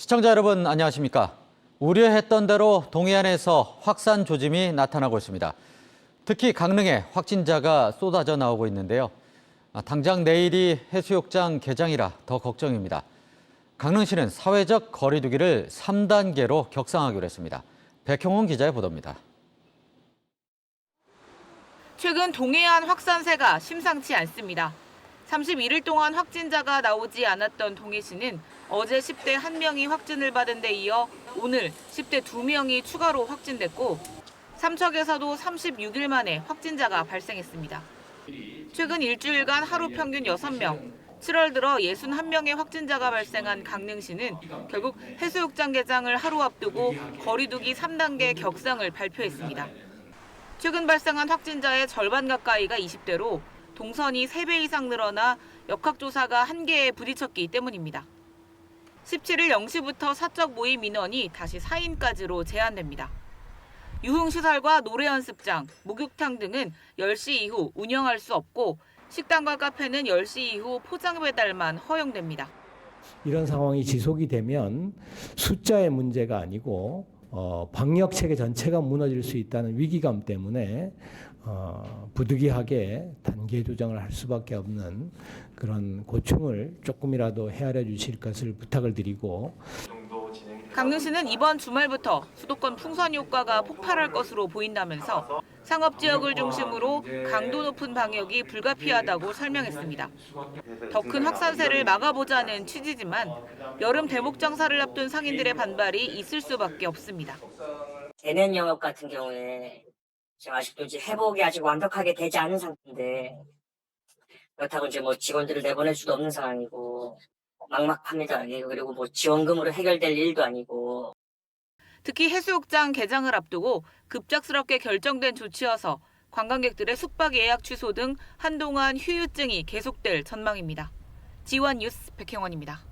시청자 여러분 안녕하십니까? 우려했던 대로 동해안에서 확산 조짐이 나타나고 있습니다. 특히 강릉에 확진자가 쏟아져 나오고 있는데요. 아, 당장 내일이 해수욕장 개장이라 더 걱정입니다. 강릉시는 사회적 거리두기를 3단계로 격상하기로 했습니다. 백형원 기자의 보도입니다. 최근 동해안 확산세가 심상치 않습니다. 31일 동안 확진자가 나오지 않았던 동해시는 어제 10대 1명이 확진을 받은 데 이어 오늘 10대 2명이 추가로 확진됐고 삼척에서도 36일 만에 확진자가 발생했습니다. 최근 일주일간 하루 평균 6명, 7월 들어 61명의 확진자가 발생한 강릉시는 결국 해수욕장 개장을 하루 앞두고 거리두기 3단계 격상을 발표했습니다. 최근 발생한 확진자의 절반 가까이가 20대로 동선이 3배 이상 늘어나 역학조사가 한계에 부딪혔기 때문입니다. 17일 0시부터 사적 모임 인원이 다시 4인까지로 제한됩니다. 유흥시설과 노래연습장, 목욕탕 등은 10시 이후 운영할 수 없고 식당과 카페는 10시 이후 포장 배달만 허용됩니다. 이런 상황이 지속이 되면 숫자의 문제가 아니고 어, 방역 체계 전체가 무너질 수 있다는 위기감 때문에 어, 부득이하게 단계 조정을 할 수밖에 없는 그런 고충을 조금이라도 헤아려 주실 것을 부탁을 드리고 강릉시는 이번 주말부터 수도권 풍선 효과가 폭발할 것으로 보인다면서 상업 지역을 중심으로 강도 높은 방역이 불가피하다고 설명했습니다. 더 큰 확산세를 막아보자는 취지지만 여름 대목 장사를 앞둔 상인들의 반발이 있을 수밖에 없습니다. 대면 영업 같은 경우에 지금 아직도 이제 회복이 아직 완벽하게 되지 않은 상태인데 그렇다고 이제 뭐 직원들을 내보낼 수도 없는 상황이고 막막합니다. 예, 그리고 뭐 지원금으로 해결될 일도 아니고 특히 해수욕장 개장을 앞두고 급작스럽게 결정된 조치여서 관광객들의 숙박 예약 취소 등 한동안 휴유증이 계속될 전망입니다. 지원 뉴스 백형원입니다.